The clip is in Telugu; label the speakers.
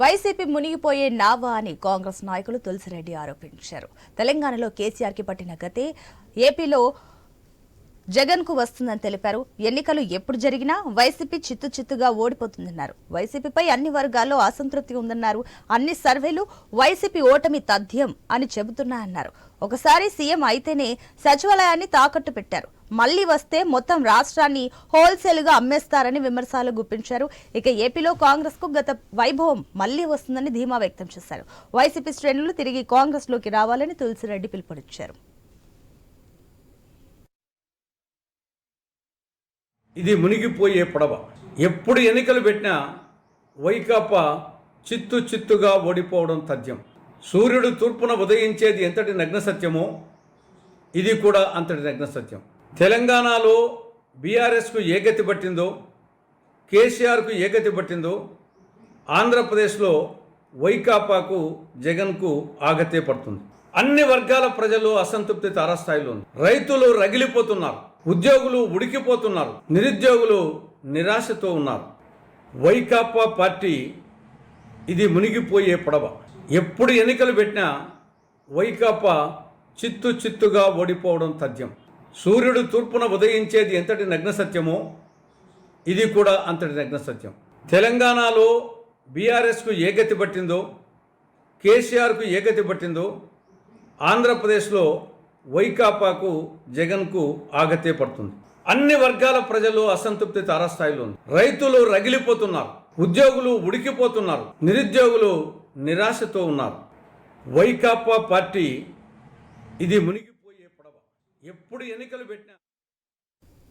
Speaker 1: వైసీపీ మునిగిపోయే నావా అని కాంగ్రెస్ నాయకులు తులసిరెడ్డి ఆరోపించారు. తెలంగాణలో కేసీఆర్కి పట్టిన గతే ఏపీలో జగన్కు వస్తుందని తెలిపారు. ఎన్నికలు ఎప్పుడు జరిగినా వైసీపీ చిత్తు చిత్తుగా ఓడిపోతుందన్నారు. వైసీపీపై అన్ని వర్గాల్లో అసంతృప్తి ఉందన్నారు. అన్ని సర్వేలు వైసీపీ ఓటమి తథ్యం అని చెబుతున్నాయన్నారు. ఒకసారి సీఎం అయితేనే సచివాలయాన్ని తాకట్టు పెట్టారు. మళ్ళీ వస్తే మొత్తం రాష్ట్రాన్ని హోల్సేల్గా అమ్మేస్తారని విమర్శలు గుప్పించారు. ఇక ఏపీలో కాంగ్రెస్కు గత వైభవం మళ్ళీ వస్తుందని ధీమా వ్యక్తం చేశారు. వైసీపీ శ్రేణులు తిరిగి కాంగ్రెస్లోకి రావాలని తులసిరెడ్డి పిలుపునిచ్చారు.
Speaker 2: ఇది మునిగిపోయే పడవ. ఎప్పుడు ఎన్నికలు పెట్టినా వైకాపా చిత్తు చిత్తుగా ఓడిపోవడం తథ్యం. సూర్యుడు తూర్పున ఉదయించేది ఎంతటి నగ్న సత్యమో ఇది కూడా అంతటి నగ్న సత్యం. తెలంగాణలో బీఆర్ఎస్కు ఏ గతి పట్టిందో కేసీఆర్కు ఏ గతి పట్టిందో ఆంధ్రప్రదేశ్లో వైకాపాకు జగన్కు ఆగతే పడుతుంది. అన్ని వర్గాల ప్రజలు అసంతృప్తి తారాస్థాయిలో ఉంది. రైతులు రగిలిపోతున్నారు. ఉద్యోగులు ఉడికిపోతున్నారు. నిరుద్యోగులు నిరాశతో ఉన్నారు. వైకాపా పార్టీ ఇది మునిగిపోయే పడవ. ఎప్పుడు ఎన్నికలు పెట్టినా వైకాపా చిత్తు చిత్తుగా ఓడిపోవడం తథ్యం. సూర్యుడు తూర్పున ఉదయించేది ఎంతటి నగ్న సత్యమో ఇది కూడా అంతటి నగ్న సత్యం. తెలంగాణలో బీఆర్ఎస్కు ఏ గతి పట్టిందో కేసీఆర్కు ఏ గతి పట్టిందో ఆంధ్రప్రదేశ్లో వైకాపాకు జగన్కు ఆగతే పడుతుంది. అన్ని వర్గాల ప్రజలు అసంతృప్తి తారాస్థాయిలో ఉంది. రైతులు రగిలిపోతున్నారు. ఉద్యోగులు ఉడికిపోతున్నారు. నిరుద్యోగులు నిరాశతో ఉన్నారు. వైకాపా పార్టీ ఇది మునిగి ఎప్పుడు ఎన్నికలు పెట్టినా